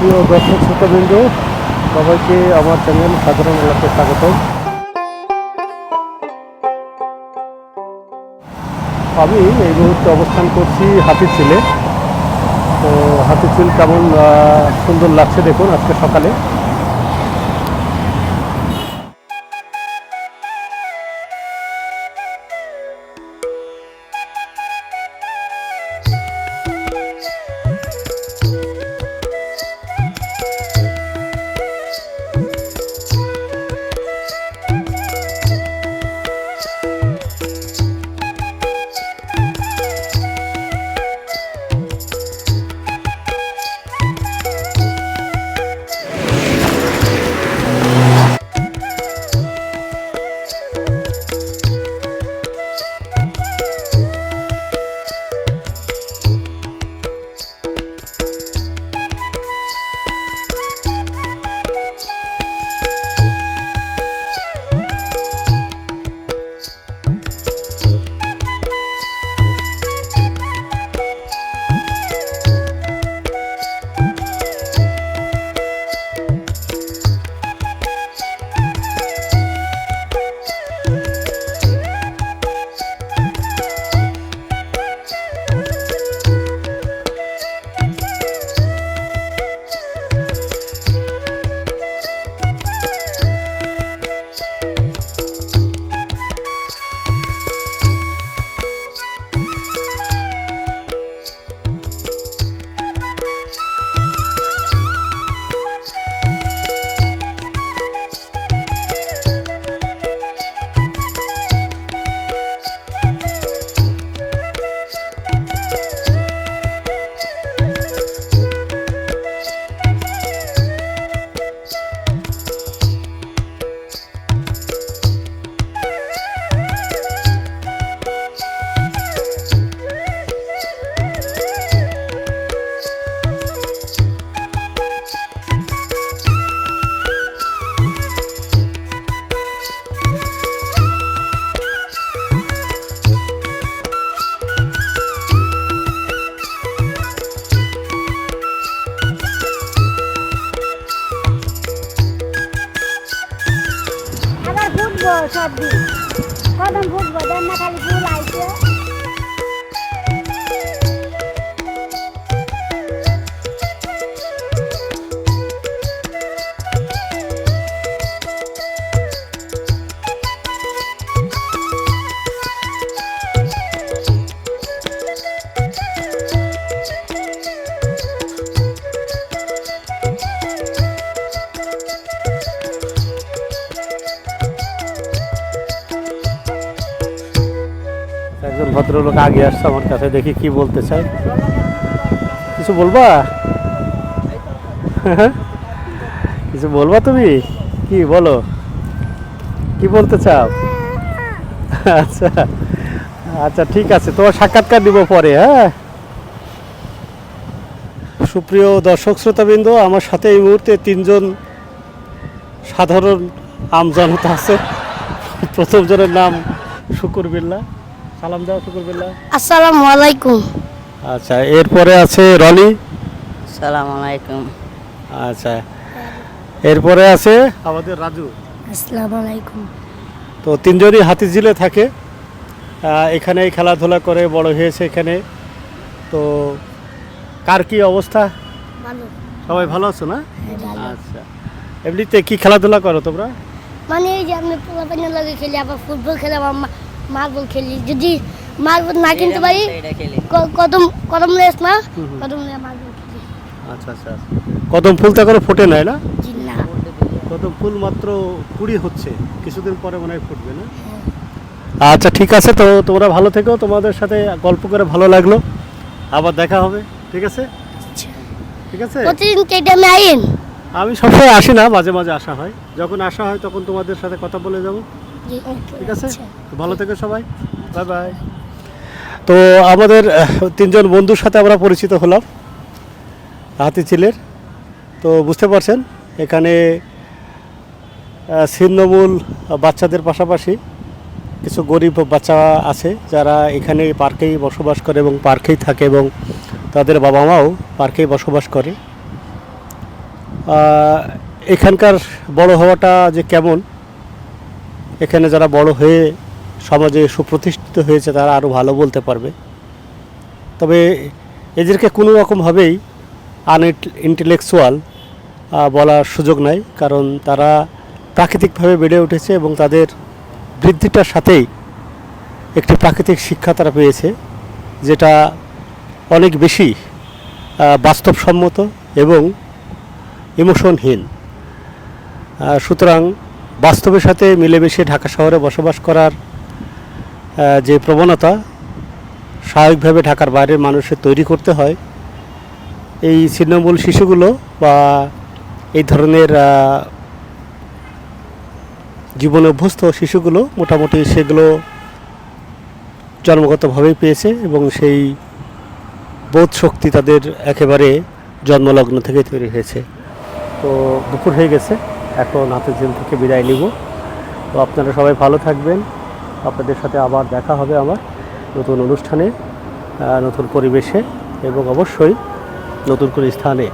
দর্শক শ্রোতাবৃন্দ, সবাইকে আমার চ্যানেল সাধারণ এলাকায় স্বাগতম। আমি এই মুহূর্তে অবস্থান করছি হাতিরঝিলে। তো হাতিরঝিল কেমন সুন্দর লাগছে দেখুন আজকে সকালে। সব দিন। কদম ফুটবো দেন না খালি ফুল আইছে। একজন ভদ্রলোক আগে আসছে আমার কাছে, দেখি কি বলতে চাই কিছু বলবা? কিছু বলবা তুমি? কি বলো? কি বলতে চাও? আচ্ছা আচ্ছা ঠিক আছে, তোমার সাক্ষাৎকার দিব পরে হ্যাঁ? সুপ্রিয় দর্শক শ্রোতাবৃন্দ, আমার সাথে এই মুহূর্তে তিনজন সাধারণ আমজনতা আছে। প্রথম জনের নাম শুকুর বিল্লা। সালাম দাও শুকুর বিল্লা আসসালামু আলাইকুম। আচ্ছা এরপরে আছে রনি সালাম আলাইকুম। আচ্ছা এরপরে আছে আমাদের রাজু। আসসালামু আলাইকুম। তো তিনজনই হাতিঝিলে থাকে। আহ, এখানেই খেলাধুলা করে বড় হয়েছে এখানে। তো কার কি অবস্থা? সবাই ভালো আছো না? আচ্ছা এমনিতে কি খেলাধুলা করো তোমরা? মানে এই যে আমি পোলাপানের লগে খেলি আবার ফুটবল খেলি আবার মার্বল খেলি যদি মার্বল না কিনতে পারি কদম কদম লেস না। কদম লেস মার্বল খেলি। আচ্ছা আচ্ছা কদম ফুল তো এখনও ফোটে নাই না? জি না। কদম ফুল মাত্র কুড়ি হচ্ছে। কিছুদিন পরে মনে হয় ফুটবে না। আচ্ছা ঠিক আছে। তো তোমরা ভালো থেকো। তোমাদের সাথে গল্প করে ভালো লাগল। আবার দেখা হবে। ঠিক আছে? আচ্ছা। ঠিক আছে? প্রতিদিন কে টাইমে আইন? আমি সবসময় আসি না। মাঝে মাঝে আসা হয়। যখন আসা হয় তখন তোমাদের সাথে কথা বলে যাব। জি ঠিক আছে? আচ্ছা। ভালো থেকো সবাই। Bye bye. তো আমাদের তিনজন বন্ধুর সাথে আমরা পরিচিত হলাম হাতিঝিলের তো বুঝতে পারছেন, এখানে ছিন্নমূল বাচ্চাদের পাশাপাশি কিছু গরিব বাচ্চা আছে যারা এখানে পার্কেই বসবাস করে এবং পার্কেই থাকে এবং তাদের বাবা মাও পার্কেই বসবাস করে। এখানকার বড় হওয়াটা যে কেমন, এখানে যারা বড় হয়ে সমাজে সুপ্রতিষ্ঠিত হয়েছে, তারা আরও ভালো বলতে পারবে। তবে এদেরকে কোনো রকমভাবেই আন ইন্টেলেকচুয়াল বলার সুযোগ নাই, কারণ তারা প্রাকৃতিকভাবে বেড়ে উঠেছে এবং তাদের বৃদ্ধিটার সাথেই একটি প্রাকৃতিক শিক্ষা তারা পেয়েছে, যেটা অনেক বেশি বাস্তবসম্মত এবং ইমোশনহীন সুতরাং বাস্তবের সাথে মিলেমিশে ঢাকা শহরে বসবাস করার যে প্রবণতা স্বাভাবিকভাবে ঢাকার বাইরের মানুষের তৈরি করতে হয়, এই ছিন্নমূল শিশুগুলো বা এই ধরনের জীবনে অভ্যস্ত শিশুগুলো মোটামুটি সেগুলো জন্মগতভাবেই পেয়েছে এবং সেই বোধ শক্তি তাদের একেবারে জন্মলগ্ন থেকে তৈরি হয়েছে। তো দুপুর হয়ে গেছে, এখন হাতের জেল থেকে বিদায় নিব। তো আপনারা সবাই ভালো থাকবেন। আপনাদের সাথে আবার দেখা হবে আমার নতুন অনুষ্ঠানে নতুন পরিবেশে এবং অবশ্যই নতুন কোনো স্থানে।